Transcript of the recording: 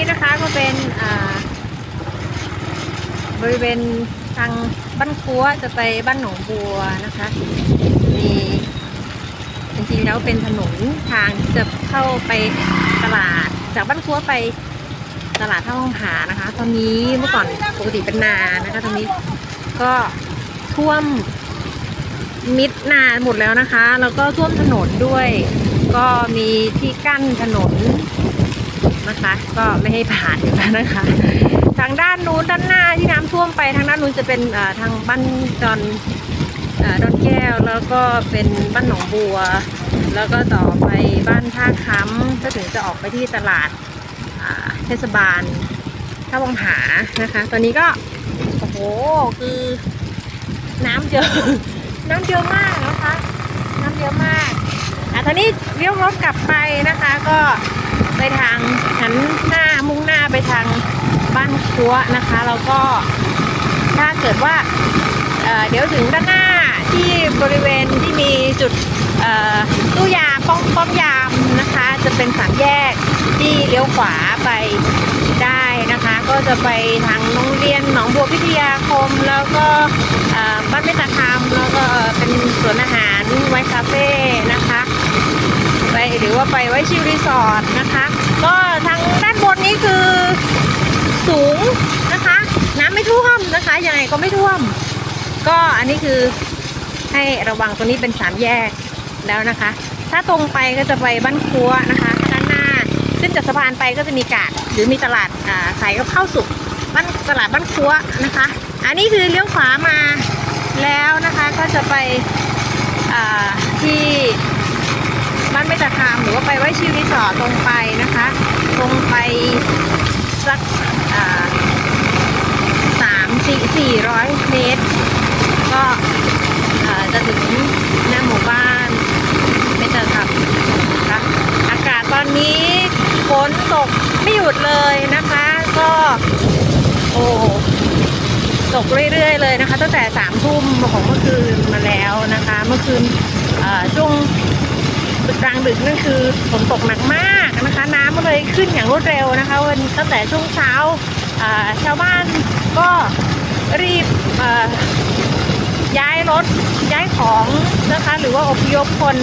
นี่นะคะก็เป็นบริเวณทางบ้านคัวจะไปบ้านหนองบัวนะคะมีจริงๆแล้วเป็นถนนทางที่จะเข้าไปตลาดจากบ้านคัวไปตลาดท่าห้องผานะคะ ตอนนี้เมื่อก่อนปกติเป็นนานะคะตอนนี้ก็ท่วมมิดนาหมดแล้วนะคะ แล้วก็ท่วมถนนด้วย ก็มีที่กั้นถนน นะคะ ก็ไม่ให้ผ่านอยู่แล้วนะคะ ทางด้านนู้นด้านหน้าที่น้ำท่วมไปทางด้านนู้นจะเป็นทางบ้านดอนดอนแก้วแล้วก็เป็นบ้านหนองบัว แล้วก็ต่อไปบ้านท่าค้ำก็ถึงจะออกไปที่ตลาดเทศบาลท่าวังผานะคะ ตอนนี้ก็โอ้โหคือน้ำเยอะน้ำเยอะมากนะคะ น้ำเยอะมากอะตอนนี้เลี้ยวรถกลับไปนะคะ ก็ ไปทางหันหน้ามุ่งหน้าไปทางบ้านคัวนะคะ แล้วก็ถ้าเกิดว่าเเดี๋ยวถึงด้านหน้าที่บริเวณที่มีจุดตู้ยามป้อมป้อมยามนะคะ จะเป็นสามแยกที่เลี้ยวขวาไปได้นะคะ ก็จะไปทางโรงเรียนหนองบัวพิทยาคม แล้วก็บ้านเมตตาธรรมแล้วก็เป็นสวนอาหารไวท์คาเฟ่นะคะ ว่าไปไว้ชิลรีสอร์ทนะคะ ก็ทางด้านบนนี้คือสูงนะคะ น้ำไม่ท่วมนะคะยังไงก็ไม่ท่วม ก็อันนี้คือให้ระวังตรงนี้เป็นสามแยกแล้วนะคะ ถ้าตรงไปก็จะไปบ้านครัวนะคะด้านหน้าขึ้นจากสะพานไปก็จะมีกาดหรือมีตลาดขายกับข้าวสุกบ้านตลาดบ้านครัวนะคะ อันนี้คือเลี้ยวขวามาแล้วนะคะก็จะไปที่ บ้านไม่ตะคามห รือว่าไปไว้ชิวรีสอร์ทตรงไปนะคะ ตรงไปสักสามสี่สี่ร้อยเมตร ก็จะถึงหน้าหมู่บ้านไม่ตะคามนะคะอากาศตอนนี้ฝนตกไม่หยุดเลยนะคะ ก็โอ้ตกเรื่อยๆเลยนะคะ ตั้งแต่สามทุ่มของเมื่อคืนมาแล้วนะคะ เมื่อคืนช่วงางดึกนั่นคือฝนตกหนักมากนะคะ น้ำมันเลยขึ้นอย่างรวดเร็วนะคะ วันตั้งแต่ช่วงเช้าชาวบ้านก็รีบย้ายรถย้ายของนะคะ หรือว่าอพยพคน